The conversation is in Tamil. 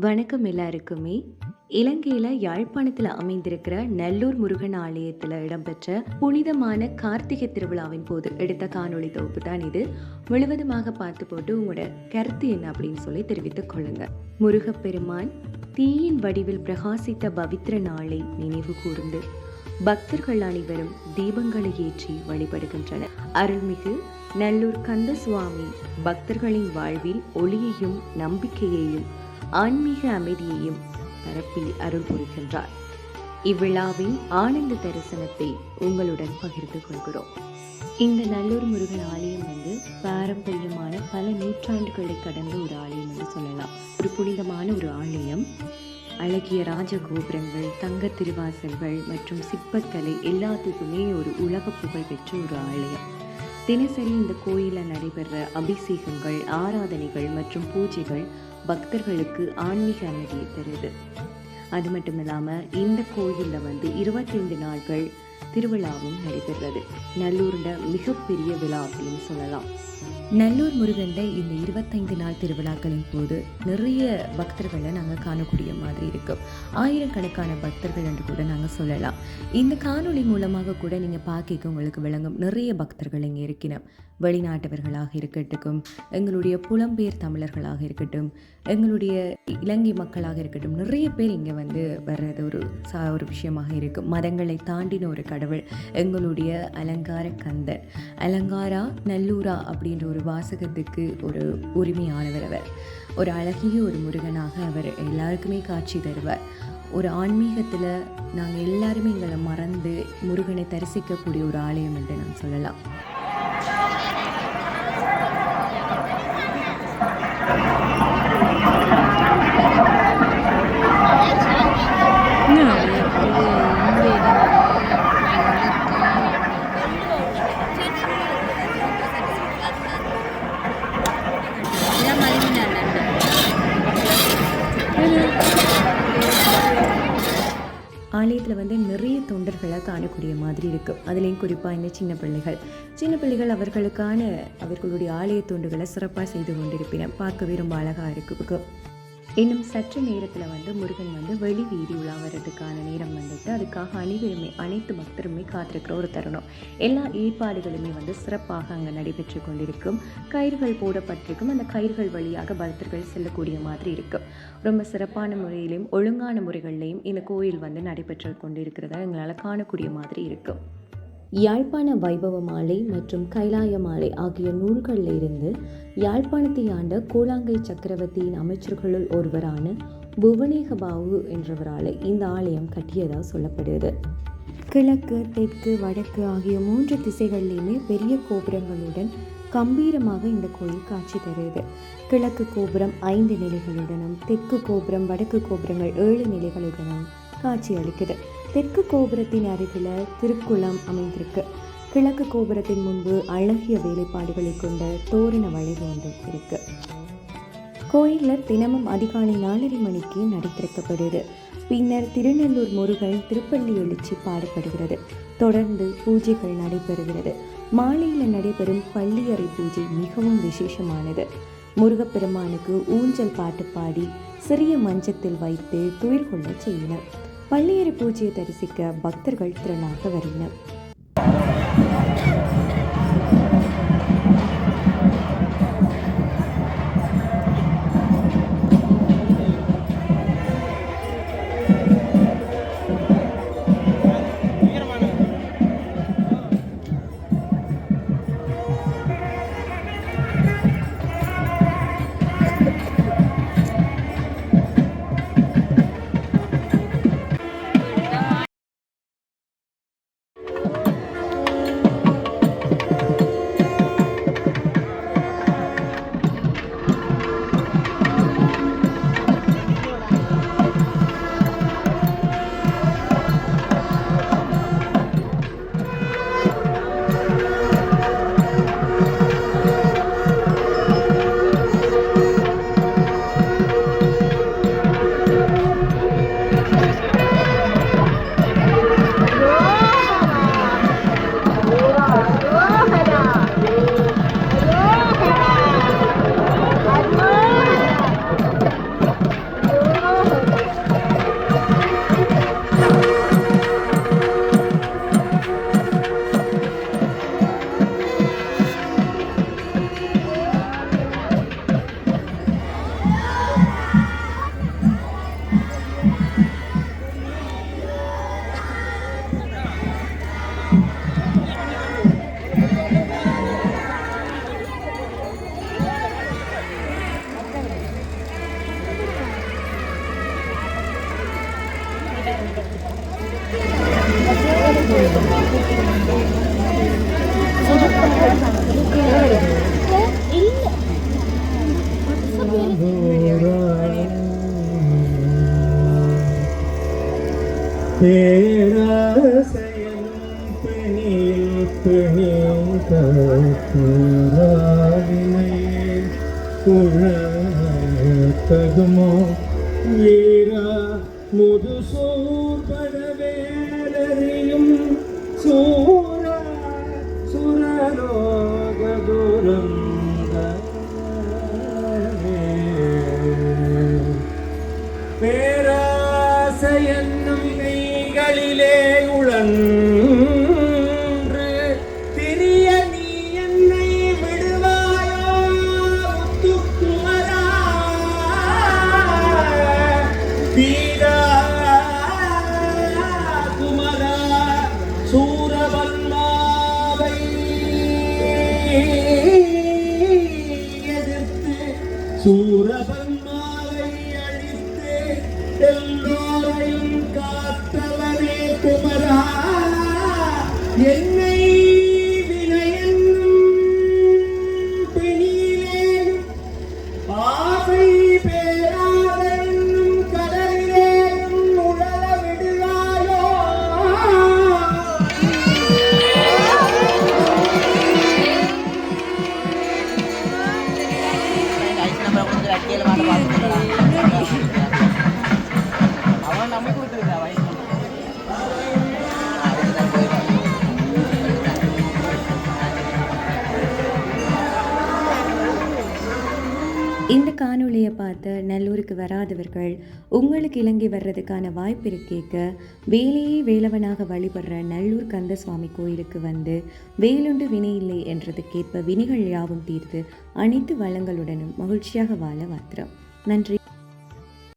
வணக்கம் எல்லாருக்குமே. இலங்கையில் யாழ்ப்பாணத்தில் அமைந்திருக்கிற நல்லூர் முருகன் ஆலயத்தில் இடம்பெற்ற புனிதமான கார்த்திகை திருவிழாவின் போது எடுத்த காணொளி தொகுப்பு தான் இது. முழுவதுமாக பார்த்து போட்டு உங்களோட கருத்து என்ன அப்படின்னு சொல்லி தெரிவித்துக் கொள்ளுங்க. முருகப்பெருமான் தீயின் வடிவில் பிரகாசித்த பவித்ர நாளை நினைவு கூர்ந்து பக்தர்கள் அனைவரும் தீபங்களை ஏற்றி வழிபடுகின்றனர். அருள்மிகு நல்லூர் கந்தசுவாமி பக்தர்களின் வாழ்வில் ஒளியையும் நம்பிக்கையையும் ஆன்மீக அமைதியையும் பரப்பி அருள் புரிகின்றார். இவ்விழாவின் ஆனந்த தரிசனத்தை உங்களுடன் பகிர்ந்து கொள்கிறோம். இந்த நல்லூர் முருகன் ஆலயம் வந்து பாரம்பரியமான பல நூற்றாண்டுகளை கடந்த ஒரு ஆலயம் என்று சொல்லலாம். ஒரு புனிதமான ஒரு ஆலயம். அழகிய ராஜகோபுரங்கள் தங்க திருவாசல்கள் மற்றும் சிற்பக்கலை எல்லாத்துக்குமே ஒரு உலக புகழ் பெற்ற ஒரு ஆலயம். தினசரி இந்த கோயிலில் நடைபெற அபிஷேகங்கள் ஆராதனைகள் மற்றும் பூஜைகள் பக்தர்களுக்கு ஆன்மீக அமைதியை தருது. அது மட்டும் இல்லாமல் இந்த கோயிலில் வந்து இருபத்தைந்து நாட்கள் திருவிழாவும் நடைபெறுறது. நல்லூரோட மிகப்பெரிய விழா அப்படின்னு சொல்லலாம். நல்லூர் முருகண்ட இந்த இருபத்தைந்து நாள் திருவிழாக்களின் போது நிறைய பக்தர்களை நாங்கள் காணக்கூடிய மாதிரி இருக்கும் ஆயிரக்கணக்கான பக்தர்கள் என்று கூட நாங்கள் சொல்லலாம். இந்த காணொளி மூலமாக கூட நீங்கள் பார்க்க உங்களுக்கு விளங்கும் நிறைய பக்தர்கள் இங்கே இருக்கணும் வெளிநாட்டவர்களாக இருக்கட்டும் எங்களுடைய புலம்பெயர் தமிழர்களாக இருக்கட்டும் எங்களுடைய இலங்கை மக்களாக இருக்கட்டும் நிறைய பேர் இங்கே வந்து வர்றது ஒரு சா ஒரு விஷயமாக இருக்கும் மதங்களை தாண்டின ஒரு கடவுள் எங்களுடைய அலங்கார கந்தர். அலங்காரா நல்லூரா அப்படின்ற ஒரு வாசகத்துக்கு ஒரு உரிமையானவர் அவர். ஒரு அழகிய ஒரு முருகனாக அவர் எல்லாருக்குமே காட்சி தருவார். ஒரு ஆன்மீகத்தில் நாங்கள் எல்லாருமே எங்களை மறந்து முருகனை தரிசிக்கக்கூடிய ஒரு ஆலயம் என்று நான் சொல்லலாம். ஆலயத்தில் வந்து நிறைய தொண்டர்களை காணக்கூடிய மாதிரி இருக்கும் அதுலேயும் குறிப்பாக இந்த சின்ன பிள்ளைகள். சின்ன பிள்ளைகள் அவர்களுக்கான அவர்களுடைய ஆலய தொண்டுகளை சிறப்பாக செய்து கொண்டிருப்பினர் பார்க்க ரொம்ப அழகாக இருக்கு. இன்னும் சற்று நேரத்தில் வந்து முருகன் வந்து வெளி வீதி உலா வர்றதுக்கான நேரம் வந்துட்டு அதுக்காக அனைவருமே அனைத்து பக்தருமே காத்திருக்கிற ஒரு தருணம். எல்லா ஏற்பாடுகளுமே வந்து சிறப்பாக அங்கே நடைபெற்று கொண்டிருக்கும். கயிர்கள் போடப்பட்டிருக்கும். அந்த கயிர்கள் வழியாக பக்தர்கள் செல்லக்கூடிய மாதிரி இருக்கும் ரொம்ப சிறப்பான முறையிலையும் ஒழுங்கான முறைகள்லையும் இந்த கோயில் வந்து நடைபெற்று கொண்டிருக்கிறத எங்களால் காணக்கூடிய மாதிரி இருக்கும் யாழ்ப்பாண வைபவ மாலை மற்றும் கைலாய மாலை ஆகிய நூல்களிலிருந்து யாழ்ப்பாணத்தை ஆண்ட கூழாங்கை சக்கரவர்த்தியின் அமைச்சர்களுள் ஒருவரான புவனேகபாவு என்றவரால் இந்த ஆலயம் கட்டியதாக சொல்லப்படுது கிழக்கு தெற்கு வடக்கு ஆகிய மூன்று திசைகளிலுமே பெரிய கோபுரங்களுடன் கம்பீரமாக இந்த கோயில் காட்சி தருது கிழக்கு கோபுரம் ஐந்து நிலைகளுடனும் தெற்கு கோபுரம் வடக்கு கோபுரங்கள் ஏழு நிலைகளுடனும் காட்சி அளிக்குது தெற்கு கோபுரத்தின் அருகில் திருக்குளம் அமைந்திருக்கு. கிழக்கு கோபுரத்தின் முன்பு அழகிய வேலைப்பாடுகளை கொண்ட தோரண வளைவு ஒன்று இருக்கு. கோயிலில் தினமும் அதிகாலை நாலரை மணிக்கு நடை திறக்கப்படுது பின்னர் திருநெல்லூர் முருகன் திருப்பள்ளி எழுச்சி பாடப்படுகிறது. தொடர்ந்து பூஜைகள் நடைபெறுகிறது. மாலையில் நடைபெறும் பள்ளியறை பூஜை மிகவும் விசேஷமானது. முருகப்பெருமானுக்கு ஊஞ்சல் பாட்டு பாடி சிறிய மஞ்சத்தில் வைத்து துயிர் கொள்ள செய்யினர் பள்ளியறை பூஜையை தரிசிக்க பக்தர்கள் திரளாக வருகினர் പേരാശയം പിണിയിൽ പിണിയും കാത്തുരാവിനെ വീര മുതുസോ மெய்களிலே உழன் குமரா என்னை அவன் நம்ம காணொளியை பார்த்து நல்லூருக்கு வராதவர்கள் உங்களுக்கு இலங்கை வர்றதுக்கான வாய்ப்பு இருக்கேக்க வேலையே வேலவனாக வழிபடுற நல்லூர் கந்தசுவாமி கோயிலுக்கு வந்து வேலுண்டு வினை இல்லை என்றதுக்கேற்ப வினைகள் யாவும் தீர்த்து அனைத்து வளங்களுடனும் மகிழ்ச்சியாக வாழ வாத்திரம் நன்றி.